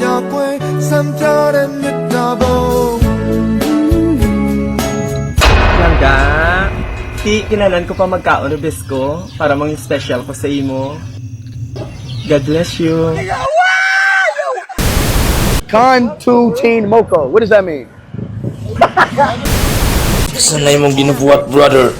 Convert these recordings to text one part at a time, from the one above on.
nhà quê sân cha đến Langga, ti kinalan ko pa magka-unubis ko para mang special ko sa imo. God bless you. Con to Teen Moco. What does that mean? Saan na yung mong ginabuhat, brother?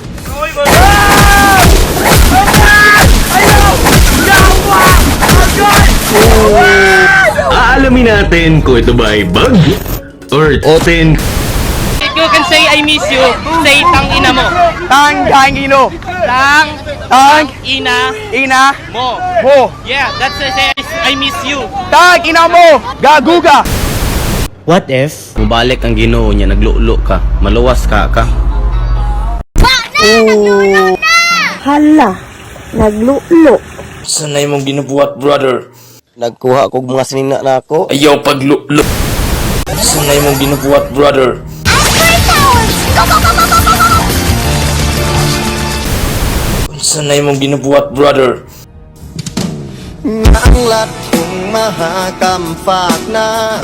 Aalamin natin kung ito ba ay bug or oten. If you can say I miss you, say tang ina mo. Tang Tang Ino. Tang Tang ina Ina mo. Mo. Yeah, that's a say I miss you. Tang Ina Mo. Gaguga. What if mubalik ang ginoo niya naglulo ka, maluwas ka ka? Hala, naglulo. Sanay mong ginubuhat, brother. Nagkuha kog mga sinina na ako. Ayaw paglulo. Sanay mong ginubuhat, brother. Sanay mong ginubuhat, brother. Ang laking mahakamfak na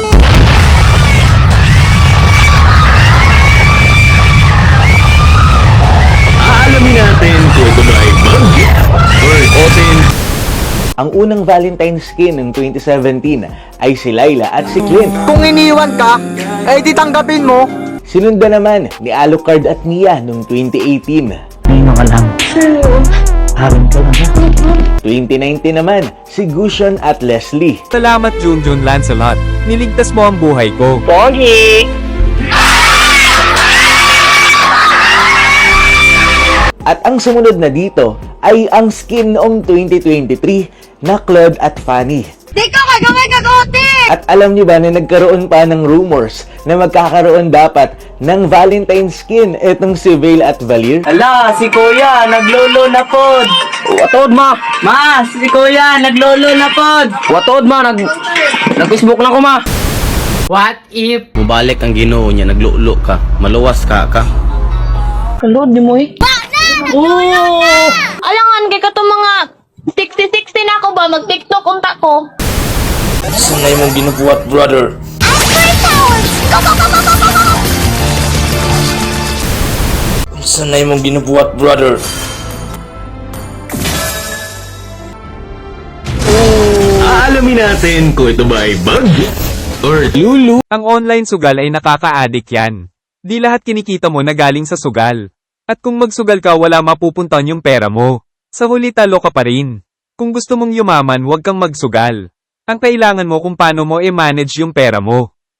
Ang unang Valentine skin ng 2017 ay si Laila at si Clint. Kung iniwan ka, eh di tanggapin mo. Sinundan naman ni Alucard at Mia noong 2018. Sino ka lang? Harin ka lang 2019 naman, si Gushon at Leslie. Salamat Junjun Lancelot. Niligtas mo ang buhay ko. At ang sumunod na dito ay ang skin noong 2023 na Claude at Fanny. Di ka kagawin kagote! At alam niyo ba na nagkaroon pa ng rumors na magkakaroon dapat ng Valentine skin itong si Vale at Valir? Ala, si Kuya, naglolo na pod. Watod ma! Ma, si Kuya, naglolo na pod. Watod ma! Nag... Nag-Facebook lang ko ma! What if? Mubalik ang ginoo niya naglulo ka, maluwas ka ka? Kalod ni mo eh. Oo! Alangan kay ka to mga 60-60 na ako ba? Mag-tiktok unta ko. Sanay mong ginubuhat, brother. Sanay mong ginubuhat, brother. Aalamin natin kung ito ba ay bug or Lulu, ang online sugal ay nakaka-addict yan. Di lahat kinikita mo na galing sa sugal. At kung magsugal ka wala mapupuntan yung pera mo. Sa huli talo ka pa rin. Kung gusto mong yumaman huwag kang magsugal. Ang kailangan mo kung paano mo i-manage yung pera mo.